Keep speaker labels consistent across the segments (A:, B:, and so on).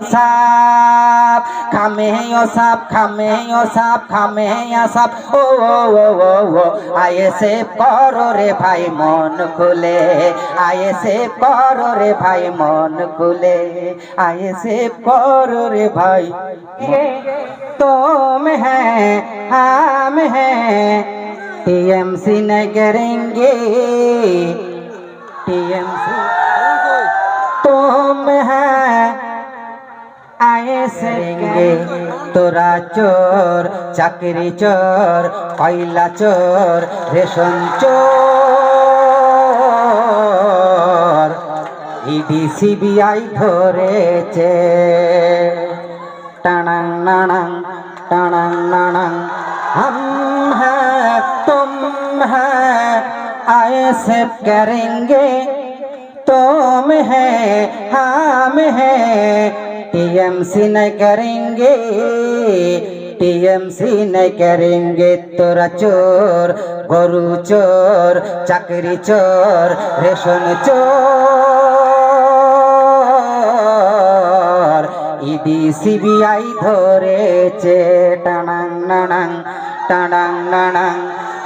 A: সাপ খামে ও সাপ খামে ও সাপ খামে সাপ ও ও ও ও ও আয়ে সে করো রে ভাই মন খুলে আয়ে সে করো রে ভাই মন খুলে আয়ে সে করো রে ভাই तुम है हम है टीएमसी न करेंगे टीएमसी तुम है आए सरेंगे তোরা চোর চাকরি চোর কয়লা চোর রেশন চোর ইডি সিবিআই ধরেছে টানাং নানাং টানাং নানাং हम हैं तुम हैं आए से करेंगे तुम है हम है टीएमसी न करेंगे टीएमसी न करेंगे तोरा चोर गरु चोर चाकरी चोर रेशन চোর ইডি সিবিআই ধরেছে টানাং নানাং টানাং নানাং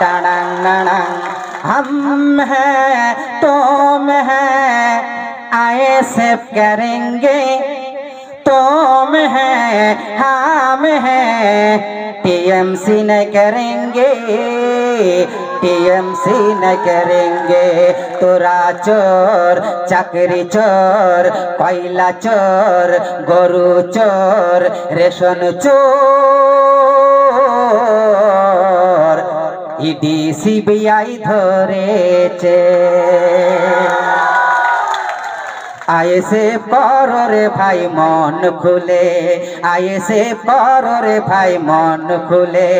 A: টানাং নানাং हम हैं तुम हैं आए से करेंगे तुम हैं हम हैं टीएमसी न करेंगे टीएमसी न करेंगे तोरा चोर चाकरी चोर কয়লা চোর গরু চোর রেশন চোর ইডি সিবিআই ধরেছে। আয়েসে পররে ভাই মন খুলে আয়েসে পররে ভাই মন খুলে।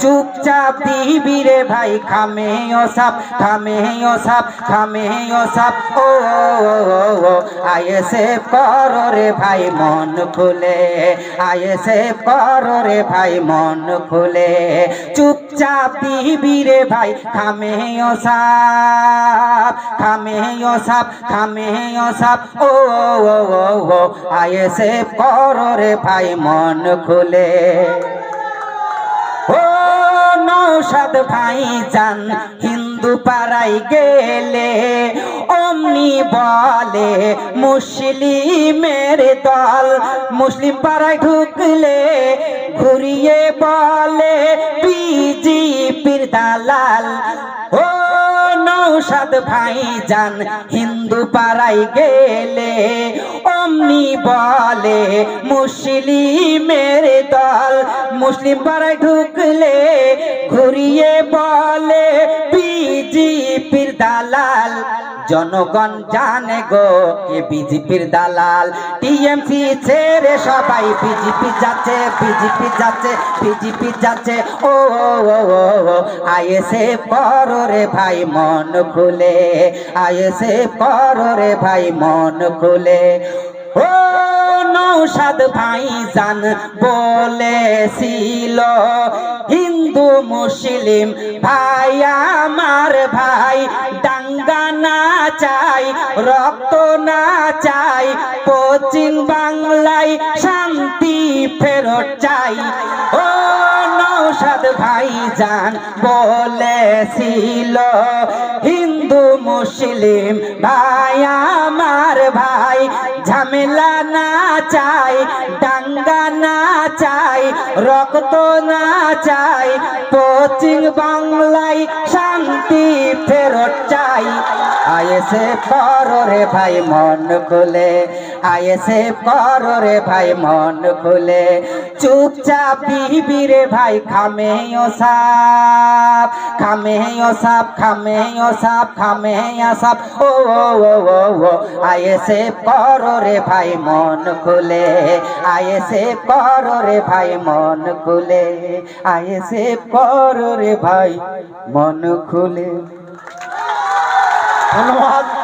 A: চুপচাপ দিবি রে ভাই খামে ও সাপ খামে ও সাপ খামে ও সাপ ও ও, ও, আয়েসে পরে ভাই মন খুলে আয়েসে পরে ভাই মন খুলে চুপচাপ দিবি রে ভাই খামে ও সাপ খামে ও সাপ খামে ও সাপ ও ও ও আয়েসে পরে ভাই মন খুলে। নৌসাদ ভাই যান, হিন্দু পাড়াই গেলে অমনি বলে, মুসলিমের দল মুসলিম পাড়ায় ঢুকলে ঘুরিয়ে বলে, বিজেপির দালাল। ও নৌসাদ ভাই যান, হিন্দু পাড়াই গেলে অমনি বলে মুসলিমের দল। মুসলিম পাড়ায় ঢুকলে, ঘুরিয়ে বলে, বিজেপির দালাল। জনগণ জানে গো কে বিজেপির দালাল। টিএমসি ছেড়ে সবাই বিজেপি যাচ্ছে বিজেপি যাচ্ছে বিজেপি যাচ্ছে। ও আয়েসে পরে ভাই, মন খুলে। আয়েসে পরে ভাই, মন খুলে। নৌসাদ ভাই জান বলেছিল, হিন্দু মুসলিম ভাই, আমার ভাই, দাঙ্গা না চাই, রক্ত না চাই, পশ্চিম বাংলায় শান্তি ফেরত চাই। ও নৌসাদ ভাই জান বলেছিল, হিন্দু মুসলিম ভাই, আমার ভাই, ঝামেলা না চাই, দাঙ্গা না চাই, রক্ত না চাই, পশ্চিম বাংলায় শান্তি ফেরত চাই। আয়েসে পরে ভাই, মন খুলে। আয়েসে পরে ভাই, মন খুলে। চুপচাপ রে ভাই খামে ও সাপ খামে ও সাপ খামে ও সাপ খামে সাপ। ও ও ও ও করো রে ভাই, মন খুলে। আয়ে সে করো রে ভাই, মন খুলে। আয়ে সে করো রে ভাই, মন খুলে।
B: ধন্যবাদ।